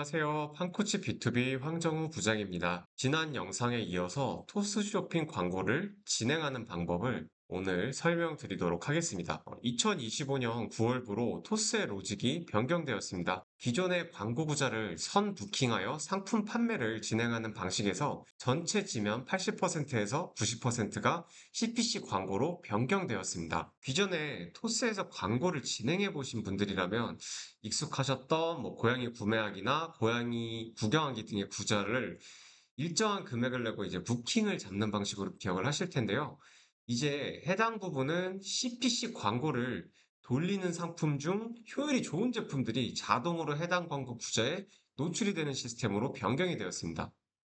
안녕하세요. 판코치 B2B 황정우 부장입니다. 지난 영상에 이어서 토스 쇼핑 광고를 진행하는 방법을 오늘 설명드리도록 하겠습니다. 2025년 9월부로 토스의 로직이 변경되었습니다. 기존의 광고 구자를 선 부킹하여 상품 판매를 진행하는 방식에서 전체 지면 80%에서 90%가 CPC 광고로 변경되었습니다. 기존에 토스에서 광고를 진행해 보신 분들이라면 익숙하셨던 뭐 고양이 구매하기나 고양이 구경하기 등의 구자를 일정한 금액을 내고 이제 부킹을 잡는 방식으로 기억을 하실 텐데요. 이제 해당 부분은 CPC 광고를 돌리는 상품 중 효율이 좋은 제품들이 자동으로 해당 광고 구자에 노출이 되는 시스템으로 변경이 되었습니다.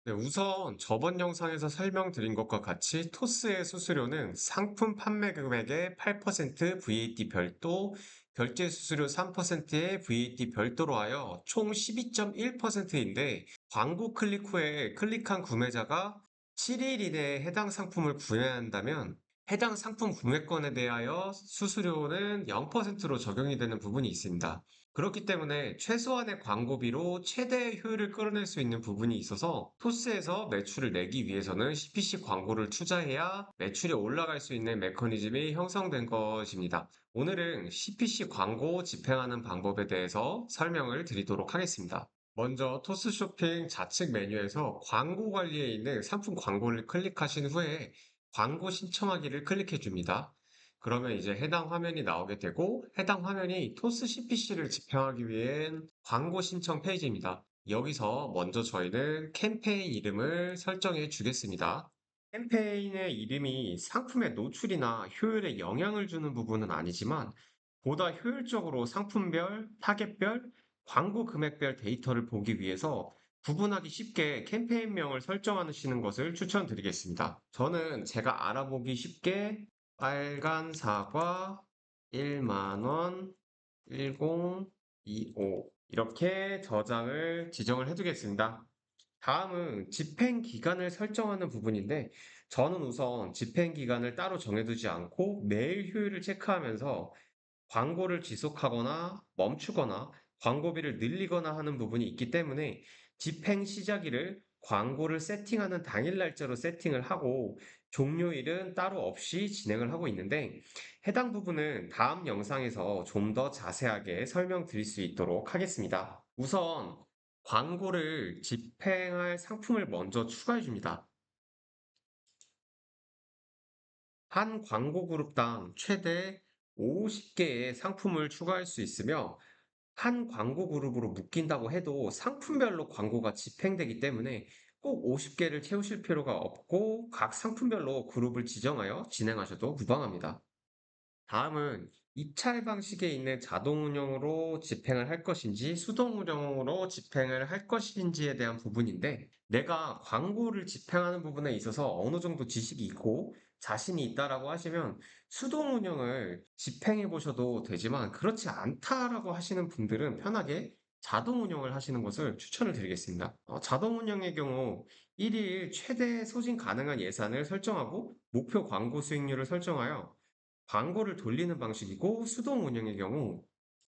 네, 우선 저번 영상에서 설명드린 것과 같이 토스의 수수료는 상품 판매 금액의 8% VAT 별도, 결제 수수료 3%의 VAT 별도로 하여 총 12.1%인데 광고 클릭 후에 클릭한 구매자가 7일 이내에 해당 상품을 구매한다면 해당 상품 구매권에 대하여 수수료는 0%로 적용이 되는 부분이 있습니다. 그렇기 때문에 최소한의 광고비로 최대의 효율을 끌어낼 수 있는 부분이 있어서 토스에서 매출을 내기 위해서는 CPC 광고를 투자해야 매출이 올라갈 수 있는 메커니즘이 형성된 것입니다. 오늘은 CPC 광고 집행하는 방법에 대해서 설명을 드리도록 하겠습니다. 먼저 토스 쇼핑 좌측 메뉴에서 광고 관리에 있는 상품 광고를 클릭하신 후에 광고 신청하기를 클릭해 줍니다. 그러면 이제 해당 화면이 나오게 되고 해당 화면이 토스 CPC를 집행하기 위한 광고 신청 페이지입니다. 여기서 먼저 저희는 캠페인 이름을 설정해 주겠습니다. 캠페인의 이름이 상품의 노출이나 효율에 영향을 주는 부분은 아니지만 보다 효율적으로 상품별, 타겟별, 광고 금액별 데이터를 보기 위해서 구분하기 쉽게 캠페인명을 설정하시는 것을 추천드리겠습니다. 저는 제가 알아보기 쉽게 빨간 사과 1만원 1025 이렇게 저장을 지정을 해두겠습니다. 다음은 집행 기간을 설정하는 부분인데 저는 우선 집행 기간을 따로 정해두지 않고 매일 효율을 체크하면서 광고를 지속하거나 멈추거나 광고비를 늘리거나 하는 부분이 있기 때문에 집행 시작일을 광고를 세팅하는 당일 날짜로 세팅을 하고 종료일은 따로 없이 진행을 하고 있는데 해당 부분은 다음 영상에서 좀 더 자세하게 설명드릴 수 있도록 하겠습니다. 우선 광고를 집행할 상품을 먼저 추가해 줍니다. 한 광고 그룹당 최대 50개의 상품을 추가할 수 있으며 한 광고 그룹으로 묶인다고 해도 상품별로 광고가 집행되기 때문에 꼭 50개를 채우실 필요가 없고 각 상품별로 그룹을 지정하여 진행하셔도 무방합니다. 다음은 입찰 방식에 있는 자동 운영으로 집행을 할 것인지 수동 운영으로 집행을 할 것인지에 대한 부분인데 내가 광고를 집행하는 부분에 있어서 어느 정도 지식이 있고 자신이 있다라고 하시면 수동 운영을 집행해 보셔도 되지만 그렇지 않다라고 하시는 분들은 편하게 자동 운영을 하시는 것을 추천을 드리겠습니다. 어, 자동 운영의 경우 1일 최대 소진 가능한 예산을 설정하고 목표 광고 수익률을 설정하여 광고를 돌리는 방식이고 수동 운영의 경우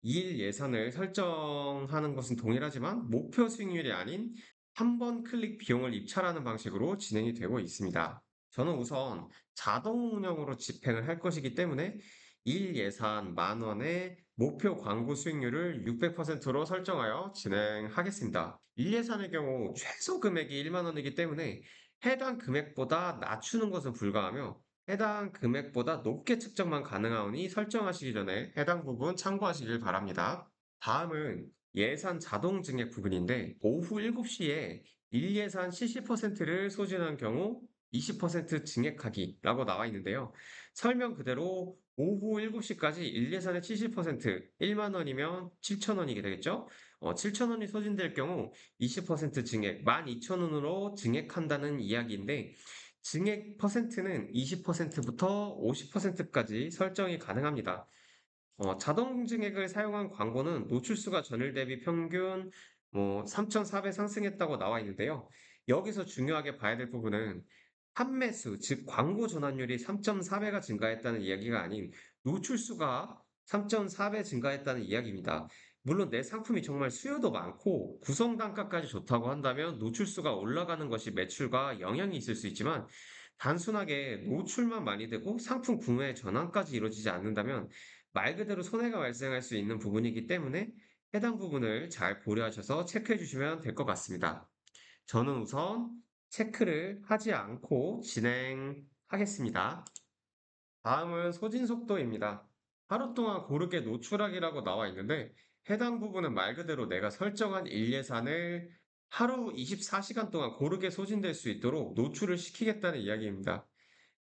2일 예산을 설정하는 것은 동일하지만 목표 수익률이 아닌 한 번 클릭 비용을 입찰하는 방식으로 진행이 되고 있습니다. 저는 우선 자동 운영으로 집행을 할 것이기 때문에 일 예산 만 원의 목표 광고 수익률을 600%로 설정하여 진행하겠습니다. 일 예산의 경우 최소 금액이 1만 원이기 때문에 해당 금액보다 낮추는 것은 불가하며 해당 금액보다 높게 측정만 가능하오니 설정하시기 전에 해당 부분 참고하시길 바랍니다. 다음은 예산 자동 증액 부분인데 오후 7시에 일 예산 70%를 소진한 경우 20% 증액하기라고 나와 있는데요. 설명 그대로 오후 7시까지 일예산의 70% 1만 원이면 7천 원이게 되겠죠? 어, 7천 원이 소진될 경우 20% 증액 12,000원으로 증액한다는 이야기인데 증액 퍼센트는 20%부터 50%까지 설정이 가능합니다. 어, 자동 증액을 사용한 광고는 노출수가 전일 대비 평균 뭐 3,400 상승했다고 나와 있는데요. 여기서 중요하게 봐야 될 부분은 판매수, 즉 광고 전환율이 3.4배가 증가했다는 이야기가 아닌 노출수가 3.4배 증가했다는 이야기입니다. 물론 내 상품이 정말 수요도 많고 구성 단가까지 좋다고 한다면 노출수가 올라가는 것이 매출과 영향이 있을 수 있지만 단순하게 노출만 많이 되고 상품 구매 전환까지 이루어지지 않는다면 말 그대로 손해가 발생할 수 있는 부분이기 때문에 해당 부분을 잘 고려하셔서 체크해 주시면 될 것 같습니다. 저는 우선 체크를 하지 않고 진행하겠습니다. 다음은 소진 속도입니다. 하루 동안 고르게 노출하기라고 나와 있는데 해당 부분은 말 그대로 내가 설정한 일 예산을 하루 24시간 동안 고르게 소진될 수 있도록 노출을 시키겠다는 이야기입니다.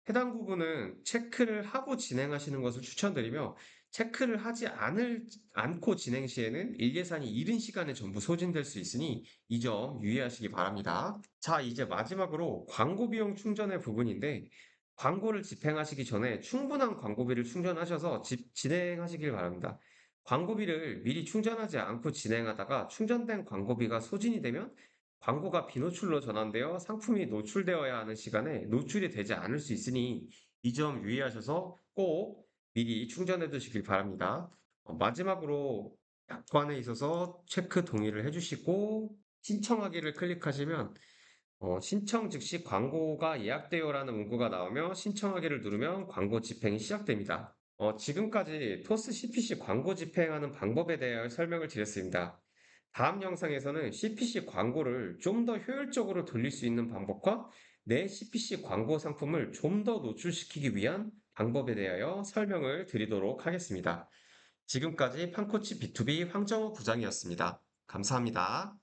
해당 부분은 체크를 하고 진행하시는 것을 추천드리며 체크를 하지 않을, 않고 진행 시에는 일 예산이 이른 시간에 전부 소진될 수 있으니 이 점 유의하시기 바랍니다. 자, 이제 마지막으로 광고 비용 충전의 부분인데 광고를 집행하시기 전에 충분한 광고비를 충전하셔서 집- 진행하시길 바랍니다. 광고비를 미리 충전하지 않고 진행하다가 충전된 광고비가 소진이 되면 광고가 비노출로 전환되어 상품이 노출되어야 하는 시간에 노출이 되지 않을 수 있으니 이 점 유의하셔서 꼭 미리 충전해 두시길 바랍니다. 어, 마지막으로 약관에 있어서 체크 동의를 해주시고 신청하기를 클릭하시면 어, 신청 즉시 광고가 예약되어라는 문구가 나오며 신청하기를 누르면 광고 집행이 시작됩니다. 어, 지금까지 토스 CPC 광고 집행하는 방법에 대해 설명을 드렸습니다. 다음 영상에서는 CPC 광고를 좀 더 효율적으로 돌릴 수 있는 방법과 내 CPC 광고 상품을 좀 더 노출시키기 위한 방법에 대하여 설명을 드리도록 하겠습니다. 지금까지 판코치 B2B 황정호 부장이었습니다. 감사합니다.